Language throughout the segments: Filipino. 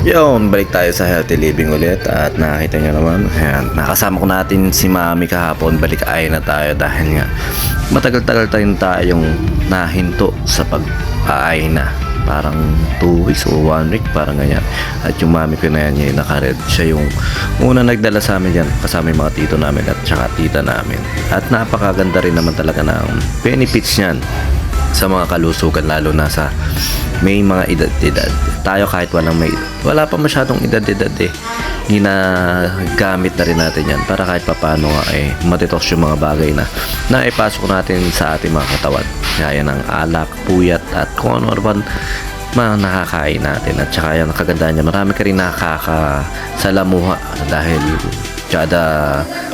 Yun, balik tayo sa healthy living ulit at nakita nyo naman, ayan, nakasama ko natin si Mami kahapon, balik ay na tayo dahil nga matagal-tagal tayong tayong nahinto sa pag-aay na. Parang 2 weeks o 1 week, parang ganyan. At yung mami ko na yan, yung nakared, siya yung una nagdala sa amin dyan, kasama yung mga tito namin at saka tita namin. At napakaganda rin naman talaga ng benefits niyan sa mga kalusugan lalo na sa may mga edad-edad. Tayo kahit walang may wala pa masyadong edad-edad eh. Ginagamit na rin natin yan para kahit papano nga eh matitos yung mga bagay na naipasok natin sa ating mga katawan. Gaya ng alak, puyat at kung ano-ano pa mga nakakain natin at saka yan kagandahan niya marami ka rin nakakasalamuha dahil kada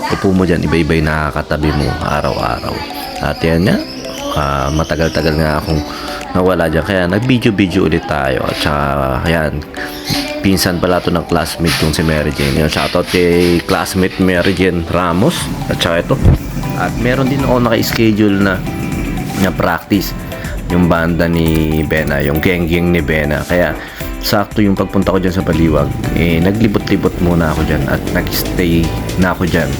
upo mo dyan iba-iba nakakatabi mo araw-araw at yan nga Ah, matagal-tagal nga akong nawala dyan. Kaya nag-video-video ulit tayo. At saka, ayan, pinsan pala to ng classmate kong si Mary Jane. Yun, shoutout kay classmate Mary Jane Ramos. At saka ito. At meron din ako naka-schedule na na practice yung banda ni Bena, yung geng-geng ni Bena. Kaya, sakto yung pagpunta ko dyan sa Baliwag, eh, naglibot-libot muna ako dyan at nag-stay na ako dyan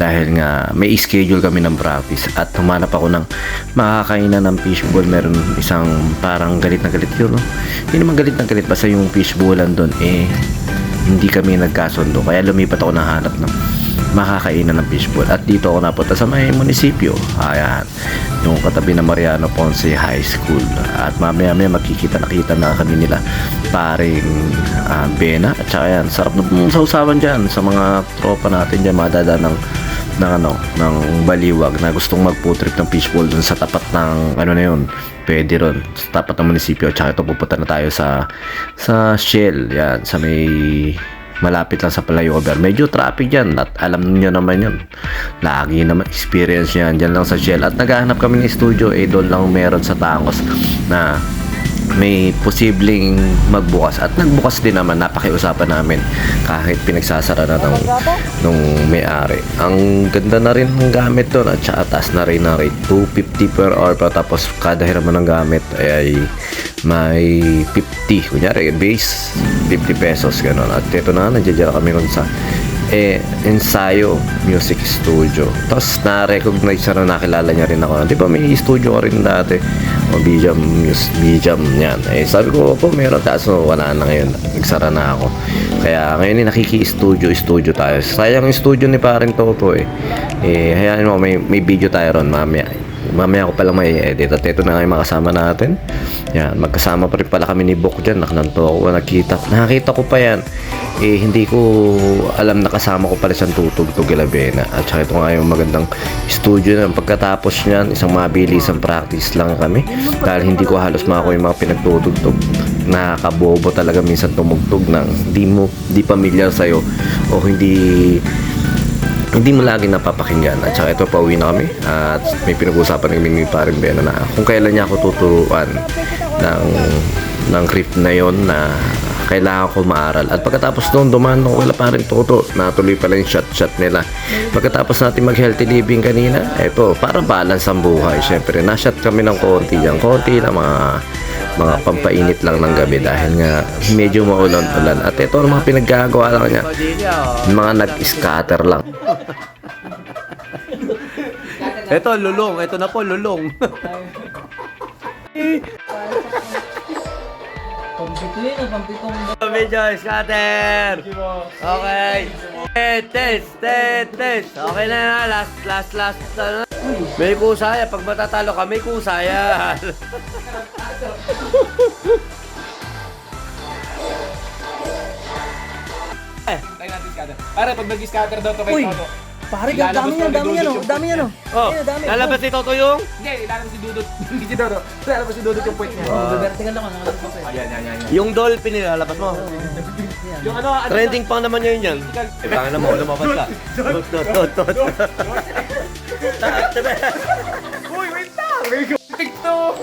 dahil nga may schedule kami ng practice at humanap ako ng makakainan ng fishbowl meron isang parang galit na galit yun no? hindi naman galit na galit basta yung fishbowlan doon eh hindi kami nagkasundo. Kaya lumipat ako ng hanap ng makakainan ng fishbowl at dito ako napunta sa may munisipyo. Ayan. Yung katabi ng Mariano Ponce High School. At mamaya maya makikita nakita na kami nila paring ah, Bena. At saka yan sarap na sausawan dyan sa mga tropa natin dyan madada ng ng ano ng baliwag na gustong magputrip ng fishbowl dun sa tapat ng ano na yun pwede ron sa tapat ng munisipyo. Tsaka ito pupunta na tayo sa sa Shell. Yan sa may malapit lang sa flyover. Medyo traffic dyan at alam niyo naman yun. Lagi naman experience yan dyan lang sa Shell. At naghahanap kami ng studio eh doon lang meron sa Tangos na may posibleng magbukas at nagbukas din naman napakiusapan namin kahit pinagsasara na ng nung may-ari ang ganda na rin ng gamit doon at saka taas na rin na rate 250 per hour pa tapos kada hiram mo ng gamit ay may 50 kunyari base 50 pesos ganun at ito na nandiyan kami ron sa eh, ensayo music studio. Tapos na-recognize na nakilala niya rin ako. Di ba may studio ka rin dati? O Bijam, Mus Bijam, yan. Eh, sabi ko po meron. Kaso wala na ngayon. Nagsara na ako. Kaya ngayon eh, nakiki-studio, studio tayo. Sayang yung studio ni paring Toto eh. Eh, hayaan mo, may, may video tayo ron mamaya. Mamaya ako pala may edit at ito na nga yung makasama natin. Yan, magkasama pa rin pala kami ni Bok dyan. Nakananto ako, nakita, nakita ko pa yan eh hindi ko alam na kasama ko pala siyang tutugtog kila Bena at saka ito nga yung magandang studio na pagkatapos niyan isang mabilisang practice lang kami. Dahil hindi ko halos mako yung mga pinagtutugtog nakakabobo talaga minsan tumugtog ng di mo di pamilyar sa'yo. O hindi hindi mo lagi napapakinggan. At saka ito pauwi na kami. At may pinag-usapan kami ni Parin Bena na kung kailan niya ako tuturuan ng ng riff na yon na kailangan ko maaral. At pagkatapos noon, dumaan ako wala pa rin toto. Natuloy pala yung shot-shot nila. Pagkatapos natin mag-healthy living kanina, eto, para balance ang buhay. Siyempre, na-shot kami ng konti dyan. Konti na mga mga pampainit lang ng gabi dahil nga medyo maulan-ulan. At ito ang mga pinaggagawa lang niya. Mga nag-scatter lang. Ito, lulong. Ito na po, lulong. Pampituin o pampitong Video scatter. Okay. Eh, test, test, test. Okay na na. Last, last, last. Ano? May kusaya. Pag matatalo ka, may kusaya. Tayo natin scatter. Pare, pag nag-scatter daw to kay! Toto. Pare, ang dami yan, dami yan, oh. Dami yan, oh. Oh, Ayun, dami. lalabas ni Toto yung... Hindi, ilalabas si Dudut. Hindi si Toto. Ilalabas si Dudut yung point niya. Oh, vertical lang, ano. Ayan, yan, yan, yan. Yung dolphin nilalabas mo. Yung ano, ano Trending pang naman yun yan. Eh, baka naman, lumabas ka. Tot, tot, tot, tot. Uy, wait lang! May TikTok!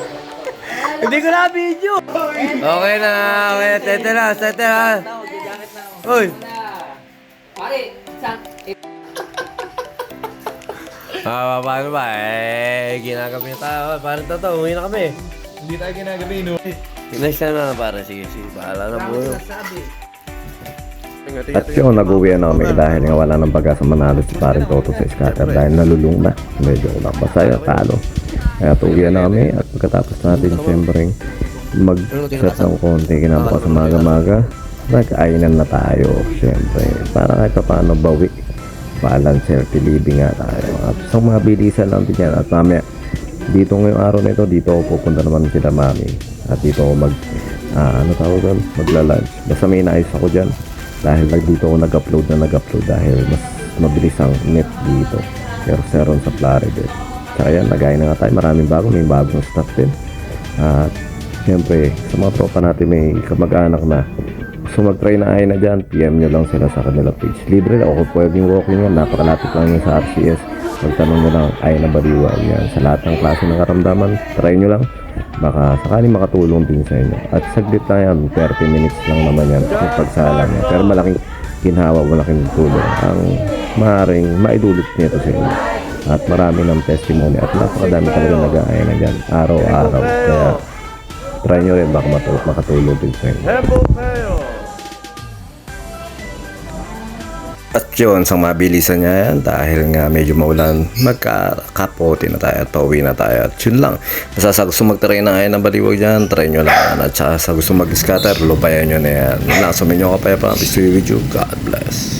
Hindi ko na video. Okay na, okay. Tete na, tete na. Uy. Pare, isang... Ah, paano ba? Eh, ginagabi tayo. Parang totoo, uwi na kami. Hindi tayo ginagabi, no? Next time na, para sige, sige. Bahala na po. At yun, nag-uwi na kami dahil nga wala ng pag-asa manalo si parin Toto sa scatter dahil nalulung na. Medyo nakapasaya, talo. Kaya tuwi na kami at pagkatapos natin siyempre mag-set ng konti kinabukas sa maga-maga, nag-ainan na tayo siyempre para kahit pa paano bawi. Balance healthy living nga tayo. At isang mabilisan lang din yan at mamaya dito ngayong araw na ito, dito ako pupunta naman sila mami. At dito ako mag, ah, ano tawag doon, magla-lunch. Basta may inaayos ako dyan. Dahil dito ako nag-upload na nag-upload dahil mas mabilis ang net dito. Pero seron sa Plaridel. Tsaka yan, nagaya na nga tayo. Maraming bago, may bagong stuff din. At siyempre, sa mga tropa natin may kamag-anak na gusto mag-try na ay na dyan, PM nyo lang sila sa kanila page. Libre lang, ako pwedeng walking yan, napakalapit lang yun sa RCS. Magtanong nyo lang, ay na baliwa yan. Sa lahat ng klase ng karamdaman, try nyo lang. Baka sakaling makatulong din sa inyo. At saglit lang yan, 30 minutes lang naman yan yung pagsalang yan. Pero malaking ginhawa, malaking tulong ang maaaring maidulot nito sa inyo. At marami ng testimony at napakadami talaga nag-aaya na dyan, araw-araw. Kaya try nyo rin, baka matu- makatulong din sa inyo. At yun, sa mabilisan niya yan dahil nga medyo maulan, magkakapote na tayo at pauwi na tayo. At yun lang, basta sa gusto magtry na ngayon ng baliwag dyan, try nyo lang. At saka sa gusto mag-scatter, lupayan nyo na yan. Yun lang, suminyo ka pa yan. Peace to you. God bless.